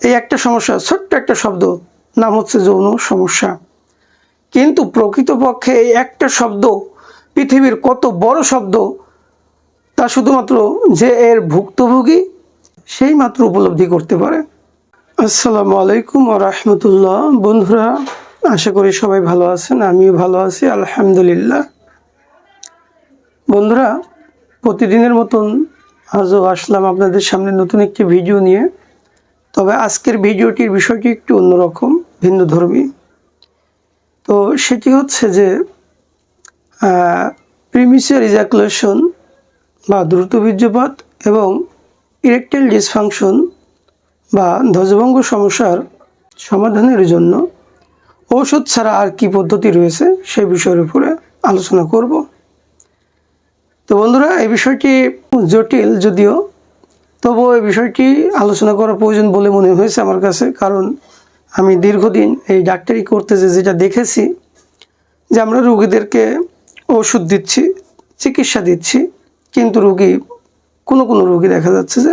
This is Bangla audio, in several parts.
এই একটা সমস্যা, ছোট্ট একটা শব্দ, নাম হচ্ছে যৌন সমস্যা। কিন্তু প্রকৃতপক্ষে এই একটা শব্দ, পৃথিবীর কত বড় শব্দ, তা শুধুমাত্র যে এর ভুক্তভোগী, সেই মাত্র উপলব্ধি করতে পারে। আসসালামু আলাইকুম রহমতুল্লাহ। বন্ধুরা, আশা করি সবাই ভালো আছেন, আমিও ভালো আছি, আলহামদুলিল্লাহ। বন্ধুরা, প্রতিদিনের মতন আজও আসলাম আপনাদের সামনে নতুন একটি ভিডিও নিয়ে। তবে আজকের ভিডিওটির বিষয়টি একটু অন্যরকম ভিন্ন ধর্মী তো সেটি হচ্ছে যে প্রিমিসিয়ার ইজাকুলেশন বা দ্রুত বীর্যপাত এবং ইরেকটাইল ডিসফাংশন বা ধ্বজভঙ্গ সমস্যার সমাধানের জন্য ঔষধ ছাড়া আর কি পদ্ধতি রয়েছে সেই বিষয়ের উপরে আলোচনা করব। তো বন্ধুরা, এই বিষয়টি জটিল যদিও তবুও এই বিষয়টি আলোচনা করা প্রয়োজন বলে মনে হয়েছে আমার কাছে, কারণ আমি দীর্ঘদিন এই ডাক্তারি করতে যে যেটা দেখেছি যে আমরা রুগীদেরকে ওষুধ দিচ্ছি, চিকিৎসা দিচ্ছি, কিন্তু রুগী, কোনো কোনো রুগী দেখা যাচ্ছে যে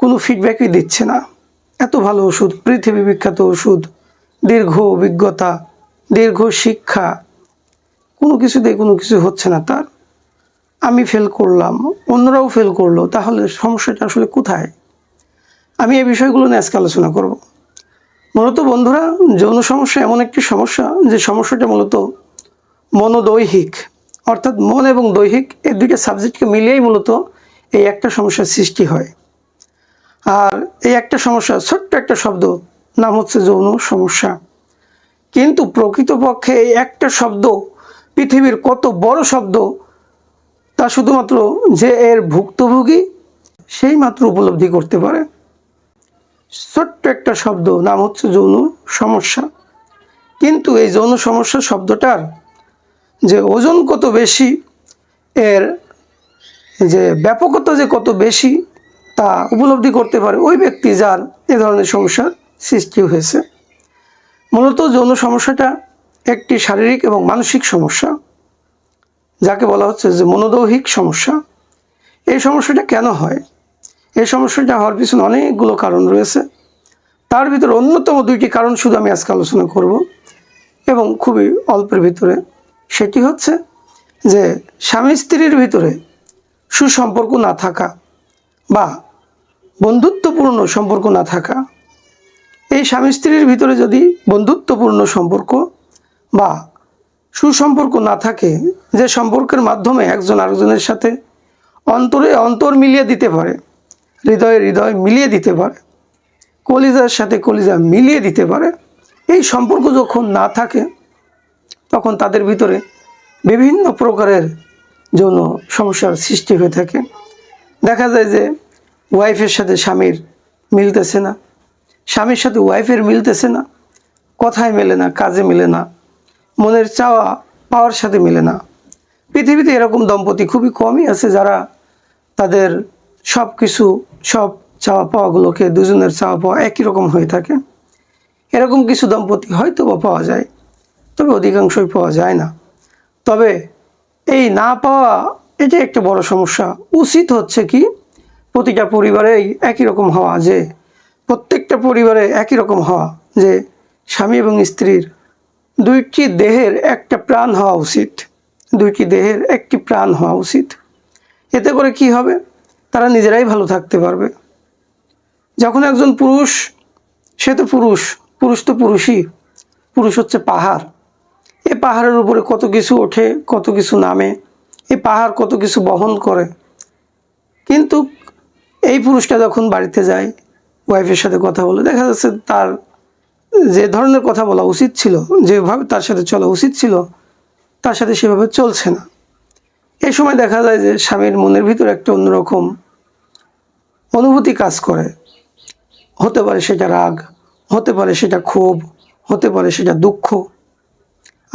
কোনো ফিডব্যাকই দিচ্ছে না। এত ভালো ওষুধ, পৃথিবী বিখ্যাত ওষুধ, দীর্ঘ অভিজ্ঞতা, দীর্ঘ শিক্ষা, কোনো কিছুতেই কোনো কিছু হচ্ছে না তার। আমি ফেল করলাম, অন্যরাও ফেল করল, তাহলে সমস্যাটা আসলে কোথায়? আমি এই বিষয়গুলো নিয়ে আজকে আলোচনা করব। মূলত বন্ধুরা, যৌন সমস্যা এমন একটি সমস্যা, যে সমস্যাটা মূলত মনোদৈহিক, অর্থাৎ মন এবং দৈহিক এই দুইটা সাবজেক্টকে মিলিয়েই মূলত এই একটা সমস্যার সৃষ্টি হয়। আর এই একটা সমস্যা, ছোট্ট একটা শব্দ, নাম হচ্ছে যৌন সমস্যা। কিন্তু প্রকৃতপক্ষে এই একটা শব্দ, পৃথিবীর কত বড় শব্দ তা শুধুমাত্র যে এর ভুক্তভোগী সেই মাত্র উপলব্ধি করতে পারে। ছোট্ট একটা শব্দ, নাম হচ্ছে যৌন সমস্যা। কিন্তু এই যৌন সমস্যা শব্দটার যে ওজন কত বেশি, এর যে ব্যাপকতা যে কত বেশি, তা উপলব্ধি করতে পারে ওই ব্যক্তি যার এ ধরনের সমস্যার সৃষ্টি হয়েছে। মূলত যৌন সমস্যাটা একটি শারীরিক এবং মানসিক সমস্যা। যাকে বলা হচ্ছে যে মনোদৈহিক সমস্যা। এই সমস্যাটা কেন হয়? এই সমস্যাটা হওয়ার পিছনে অনেকগুলো কারণ রয়েছে। তার ভিতরে অন্যতম দুইটি কারণ শুধু আমি আজকে আলোচনা করব এবং খুবই অল্পের ভিতরে। সেটি হচ্ছে যে স্বামী স্ত্রীর ভিতরে সুসম্পর্ক না থাকা বা বন্ধুত্বপূর্ণ সম্পর্ক না থাকা। এই স্বামী স্ত্রীর ভিতরে যদি বন্ধুত্বপূর্ণ সম্পর্ক বা সুসম্পর্ক না থাকে, যে সম্পর্কের মাধ্যমে একজন আরেকজনের সাথে অন্তরে অন্তর মিলিয়ে দিতে পারে, হৃদয়ে হৃদয় মিলিয়ে দিতে পারে, কলিজার সাথে কলিজা মিলিয়ে দিতে পারে, এই সম্পর্ক যখন না থাকে, তখন তাদের ভিতরে বিভিন্ন প্রকারের যৌন সমস্যার সৃষ্টি হয়ে থাকে। দেখা যায় যে ওয়াইফের সাথে স্বামীর মিলতেছে না, স্বামীর সাথে ওয়াইফের মিলতেছে না, কথায় মেলে না, কাজে মেলে না। মনের চাওয়া পাওয়ার সাথে মেলে না। পৃথিবীতে এরকম দম্পতি খুবই কমই আছে যারা তাদের সব কিছু সব চাওয়া পাওয়াগুলোকে, দুজনের চাওয়া পাওয়া একই রকম হয়ে থাকে। এরকম কিছু দম্পতি হয়তো বা পাওয়া যায়, তবে অধিকাংশই পাওয়া যায় না। তবে এই না পাওয়া এটা একটা বড় সমস্যা। উচিত হচ্ছে কি, প্রতিটা পরিবারেই একই রকম হওয়া, যে প্রত্যেকটা পরিবারে একই রকম হওয়া, যে স্বামী এবং স্ত্রীর দুইটি দেহের একটা প্রাণ হওয়া উচিত। দুইটি দেহের একটি প্রাণ হওয়া উচিত। এতে করে কি হবে? তারা নিজেরাই ভালো থাকতে পারবে। যখন একজন পুরুষ, সে তো পুরুষ পুরুষ তো পুরুষই, পুরুষ হচ্ছে পাহাড়। এ পাহাড়ের উপরে কত কিছু ওঠে, কত কিছু নামে এই পাহাড় কত কিছু বহন করে। কিন্তু এই পুরুষটা যখন বাড়িতে যায় ওয়াইফের সাথে কথা বলে, দেখা যাচ্ছে তার যে ধরনের কথা বলা উচিত ছিল, যেভাবে তার সাথে চলা উচিত ছিল, তার সাথে সেভাবে চলছে না। এই সময় দেখা যায় যে স্বামীর মনের ভিতরে একটা অন্যরকম অনুভূতি কাজ করে। হতে পারে সেটা রাগ, হতে পারে সেটা ক্ষোভ, হতে পারে সেটা দুঃখ।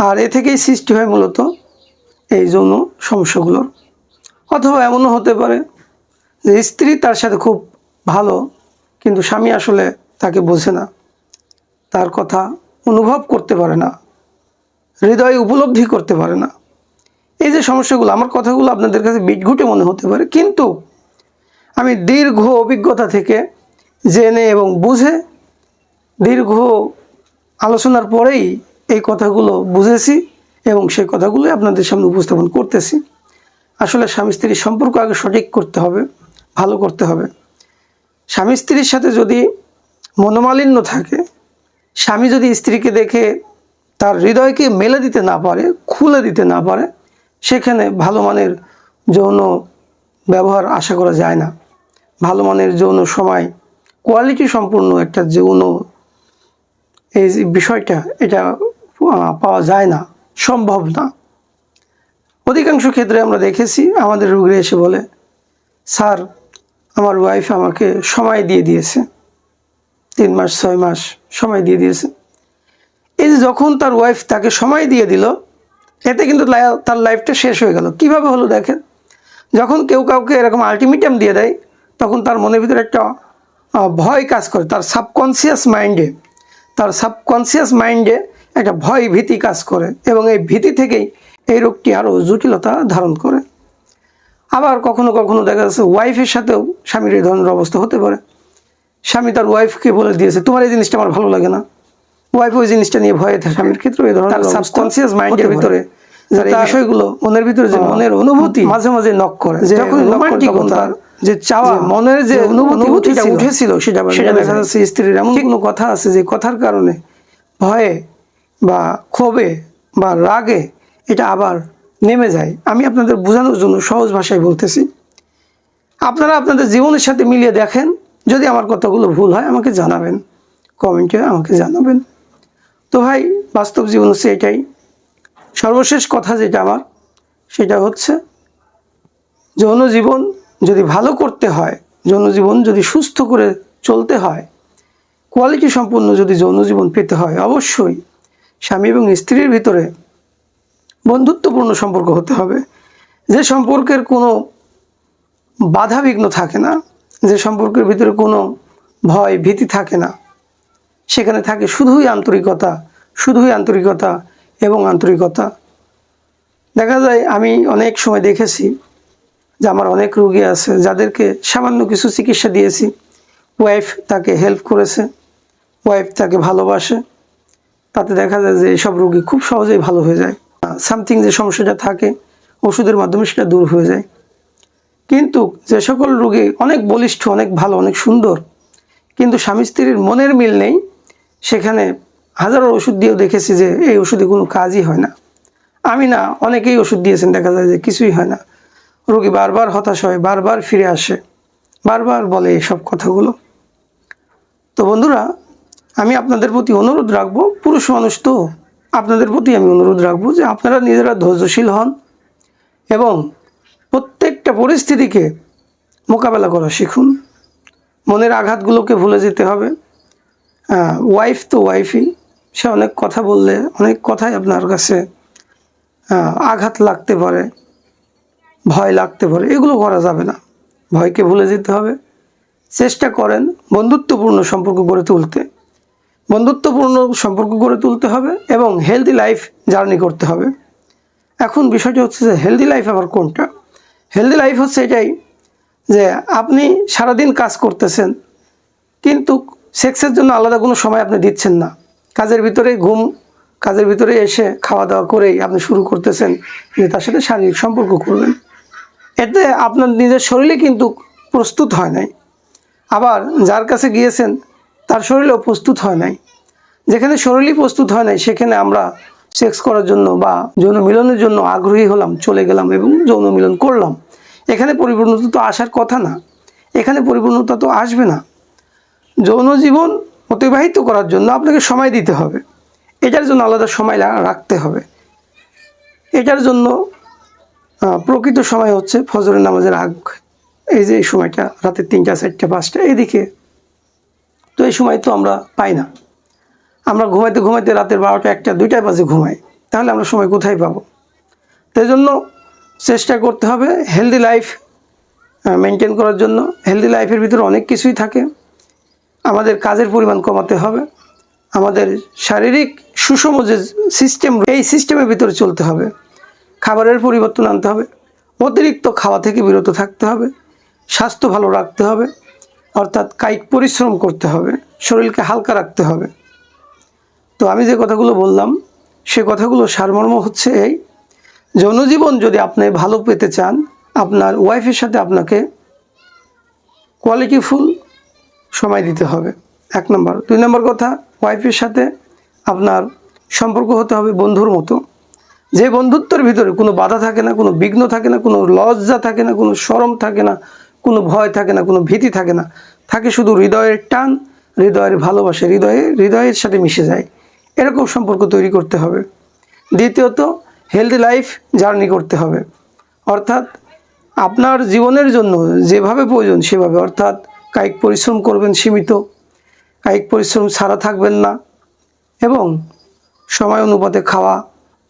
আর এ থেকেই সৃষ্টি হয় মূলত এই যৌন সমস্যাগুলোর অথবা এমনও হতে পারে যে স্ত্রী তার সাথে খুব ভালো, কিন্তু স্বামী আসলে তাকে বোঝে না। তার কথা অনুভব করতে পারে না, হৃদয়ে উপলব্ধি করতে পারে না। এই যে সমস্যাগুলো, আমার কথাগুলো আপনাদের কাছে বিটঘুটে মনে হতে পারে, কিন্তু আমি দীর্ঘ অভিজ্ঞতা থেকে জেনে এবং বুঝে দীর্ঘ আলোচনার পরেই এই কথাগুলো বুঝেছি এবং সেই কথাগুলো আপনাদের সামনে উপস্থাপন করতেছি। আসলে স্বামী স্ত্রীর সম্পর্ক আগে সঠিক করতে হবে, ভালো করতে হবে। স্বামী স্ত্রীর সাথে যদি মনোমালিন্য থাকে স্বামী যদি স্ত্রীকে দেখে তার হৃদয়কে মেলে দিতে না পারে, খুলে দিতে না পারে, সেখানে ভালো মানের যৌন ব্যবহার আশা করা যায় না। ভালো মানের যৌন সময় কোয়ালিটি সম্পূর্ণ একটা যৌন এই বিষয়টা, এটা পাওয়া যায় না, সম্ভব না। অধিকাংশ ক্ষেত্রে আমরা দেখেছি, আমাদের রোগীরা এসে বলে, স্যার, আমার ওয়াইফ আমাকে সময় দিয়ে দিয়েছে। তিন মাস, ছয় মাস সময় দিয়ে দিয়েছে। এই যে যখন তার ওয়াইফ তাকে সময় দিয়ে দিল, এতে কিন্তু তার লাইফটা শেষ হয়ে গেল। কীভাবে হলো দেখেন? যখন কেউ কাউকে এরকম আলটিমেটাম দিয়ে দেয়, তখন তার মনের ভিতরে একটা ভয় কাজ করে। তার সাবকনসিয়াস মাইন্ডে তার সাবকনসিয়াস মাইন্ডে একটা ভয় ভীতি কাজ করে এবং এই ভীতি থেকেই এই রোগটি আরও জটিলতা ধারণ করে। আবার কখনো কখনো দেখা যাচ্ছে ওয়াইফের সাথেও স্বামীর এই ধরনের অবস্থা হতে পারে। স্বামী তার ওয়াইফকে বলে দিয়েছে তোমার এই জিনিসটা আমার ভালো লাগে না। ওয়াইফ ওই জিনিসটা নিয়ে ভয়ে থাকে। স্বামীর ক্ষেত্রে এই ধরনের সাবকনসিয়াস মাইন্ডের ভিতরে এই বিষয়গুলো মনের ভিতরে যে মনের অনুভূতি মাঝে মাঝে নক করে। যে যখন রোমান্টিকতা যে চাওয়া মনের যে অনুভূতিটা উঠেছিল সেটা সেটা দেখা যাচ্ছে স্ত্রীর এমন কোনো কথা আছে যে কথার কারণে ভয়ে বা ক্ষোভে বা রাগে এটা আবার নেমে যায়। আমি আপনাদের বোঝানোর জন্য সহজ ভাষায় বলতেছি। আপনারা আপনাদের জীবনের সাথে মিলিয়ে দেখেন যদি আমার কথাগুলো ভুল হয়, আমাকে জানাবেন। কমেন্টে আমাকে জানাবেন। তো ভাই, বাস্তব জীবন হচ্ছে এটাই। সর্বশেষ কথা যেটা আমার, সেটা হচ্ছে যৌন জীবন যদি ভালো করতে হয় যৌন জীবন যদি সুস্থ করে চলতে হয় কোয়ালিটি সম্পূর্ণ যদি যৌন জীবন পেতে হয়, অবশ্যই স্বামী এবং স্ত্রীর ভিতরে বন্ধুত্বপূর্ণ সম্পর্ক হতে হবে। যে সম্পর্কের কোনো বাধা বিঘ্ন থাকে না যে সম্পর্কের ভিতরে কোনো ভয়, ভীতি থাকে না। সেখানে থাকে শুধুই আন্তরিকতা শুধুই আন্তরিকতা এবং আন্তরিকতা। দেখা যায় আমি অনেক সময় দেখেছি যে আমার অনেক রুগী আছে যাদেরকে সামান্য কিছু চিকিৎসা দিয়েছি। ওয়াইফ তাকে হেল্প করেছে, ওয়াইফ তাকে ভালোবাসে। তাতে দেখা যায় যে এসব রুগী খুব সহজেই ভালো হয়ে যায়। সামথিং যে সমস্যাটা থাকে, ওষুধের মাধ্যমে সেটা দূর হয়ে যায়। কিন্তু যে সকল রোগী অনেক বলিষ্ঠ, অনেক ভালো, অনেক সুন্দর, কিন্তু স্বামী স্ত্রীর মনের মিল নেই। সেখানে হাজারো ওষুধ দিয়েও দেখেছি যে এই ওষুধে কোনো কাজই হয় না। আমি না, অনেকেই ওষুধ দিয়েছেন, দেখা যায় যে কিছুই হয় না। রোগী বারবার হতাশ হয়, বারবার ফিরে আসে, বারবার বলে এসব কথাগুলো। তো বন্ধুরা, আমি আপনাদের প্রতি অনুরোধ রাখব, পুরুষ মানুষ তো, আপনাদের প্রতি আমি অনুরোধ রাখব যে আপনারা নিজেরা ধৈর্যশীল হন এবং প্রত্যেকটা পরিস্থিতিকে মোকাবেলা করা শিখুন। মনের আঘাতগুলোকে ভুলে যেতে হবে। ওয়াইফ তো ওয়াইফই সে অনেক কথা বললে, অনেক কথাই আপনার কাছে আঘাত লাগতে পারে, ভয় লাগতে পারে। এগুলো করা যাবে না। ভয়কে ভুলে যেতে হবে। চেষ্টা করেন বন্ধুত্বপূর্ণ সম্পর্ক গড়ে তুলতে। বন্ধুত্বপূর্ণ সম্পর্ক গড়ে তুলতে হবে এবং হেলদি লাইফ জার্নি করতে হবে। এখন বিষয়টা হচ্ছে যে হেলদি লাইফ আবার কোনটা? হেলদি লাইফ হচ্ছে এটাই যে আপনি সারাদিন কাজ করতেছেন, কিন্তু সেক্সের জন্য আলাদা কোনো সময় আপনি দিচ্ছেন না। কাজের ভিতরে ঘুম, কাজের ভিতরে এসে খাওয়া দাওয়া করেই আপনি শুরু করতেছেন, যে তার সাথে শারীরিক সম্পর্ক করবেন। এতে আপনার নিজের শরীরে কিন্তু প্রস্তুত হয় নাই। আবার যার কাছে গিয়েছেন, তার শরীরেও প্রস্তুত হয় নাই। যেখানে শরীরই প্রস্তুত হয় নাই, সেখানে আমরা সেক্স করার জন্য বা যৌন মিলনের জন্য আগ্রহী হলাম, চলে গেলাম এবং যৌন মিলন করলাম। এখানে পরিপূর্ণতা তো আসার কথা না। এখানে পরিপূর্ণতা তো আসবে না। যৌন জীবন অতিবাহিত করার জন্য আপনাকে সময় দিতে হবে। এটার জন্য আলাদা সময় রাখতে হবে। এটার জন্য প্রকৃত সময় হচ্ছে ফজরের নামাজের আগ। এই যে এই সময়টা, রাতের তিনটা, চারটা, পাঁচটা, এদিকে। তো এই সময় তো আমরা পাই না। আমরা ঘুমাইতে ঘুমাইতে রাতের বারোটা একটা, দুইটায় বাজে ঘুমাই। তাহলে আমরা সময় কোথায় পাবো? তাই জন্য চেষ্টা করতে হবে হেলদি লাইফ মেনটেন করার জন্য। হেলদি লাইফের ভিতরে অনেক কিছুই থাকে। আমাদের কাজের পরিমাণ কমাতে হবে। আমাদের শারীরিক সুষম যে সিস্টেম এই সিস্টেমের ভিতরে চলতে হবে। খাবারের পরিবর্তন আনতে হবে। অতিরিক্ত খাওয়া থেকে বিরত থাকতে হবে। স্বাস্থ্য ভালো রাখতে হবে। অর্থাৎ কায়িক পরিশ্রম করতে হবে। শরীরকে হালকা রাখতে হবে। তো আমি যে কথাগুলো বললাম, সে কথাগুলো সারমর্ম হচ্ছে এই জনজীবন যদি আপনি ভালো পেতে চান, আপনার ওয়াইফের সাথে আপনাকে কোয়ালিটিফুল সময় দিতে হবে। এক নম্বর। দুই নম্বর কথা, ওয়াইফের সাথে আপনার সম্পর্ক হতে হবে বন্ধুর মতো। যে বন্ধুত্বের ভিতরে কোনো বাধা থাকে না, কোনো বিঘ্ন থাকে না, কোনো লজ্জা থাকে না, কোনো শরম থাকে না, কোনো ভয় থাকে না, কোনো ভীতি থাকে না। থাকে শুধু হৃদয়ের টান, হৃদয়ের ভালোবাসা, হৃদয়ে, হৃদয়ের সাথে মিশে যায়। এরকম সম্পর্ক তৈরি করতে হবে। দ্বিতীয়ত হেলদি লাইফ জার্নি করতে হবে। অর্থাৎ, আপনার জীবনের জন্য যেভাবে প্রয়োজন সেভাবে, অর্থাৎ, কায়িক পরিশ্রম করবেন সীমিত। কায়িক পরিশ্রম ছাড়া থাকবেন না এবং সময় অনুপাতে খাওয়া,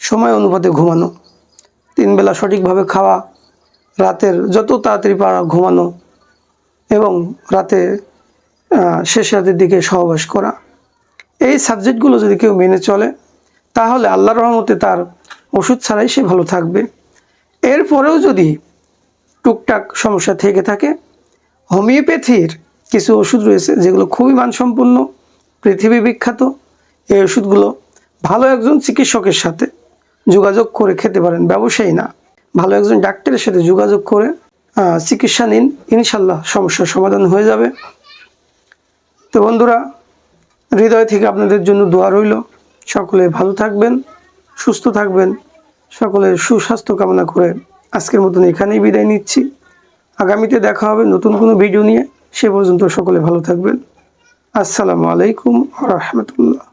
সময় অনুপাতে ঘুমানো, তিন বেলা সঠিকভাবে খাওয়া, রাতের যত তাড়াতাড়ি পারা ঘুমানো এবং রাতে শেষ রাতের দিকে সহবাস করা। এই সাবজেক্টগুলো যদি কেউ মেনে চলে, তাহলে আল্লাহর রহমতে তার ওষুধ ছাড়াই সে ভালো থাকবে। এরপরেও যদি টুকটাক সমস্যা থেকে থাকে, হোমিওপ্যাথির কিছু ওষুধ রয়েছে যেগুলো খুবই মানসম্পন্ন, পৃথিবী বিখ্যাত। এই ওষুধগুলো ভালো একজন চিকিৎসকের সাথে যোগাযোগ করে খেতে পারেন, ব্যবসায়ী না। ভালো একজন ডাক্তারের সাথে যোগাযোগ করে চিকিৎসা নিন, ইনশাল্লাহ সমস্যার সমাধান হয়ে যাবে। তো বন্ধুরা হৃদয় থেকে আপনাদের জন্য দোয়া রইল। সকলে ভালো থাকবেন, সুস্থ থাকবেন, সকলের সুস্বাস্থ্য কামনা করে আজকের মতন এখানেই বিদায় নিচ্ছি। আগামীতে দেখা হবে নতুন কোনো ভিডিও নিয়ে। সে পর্যন্ত সকলে ভালো থাকবেন। আসসালামু আলাইকুম রহমতুল্লাহ।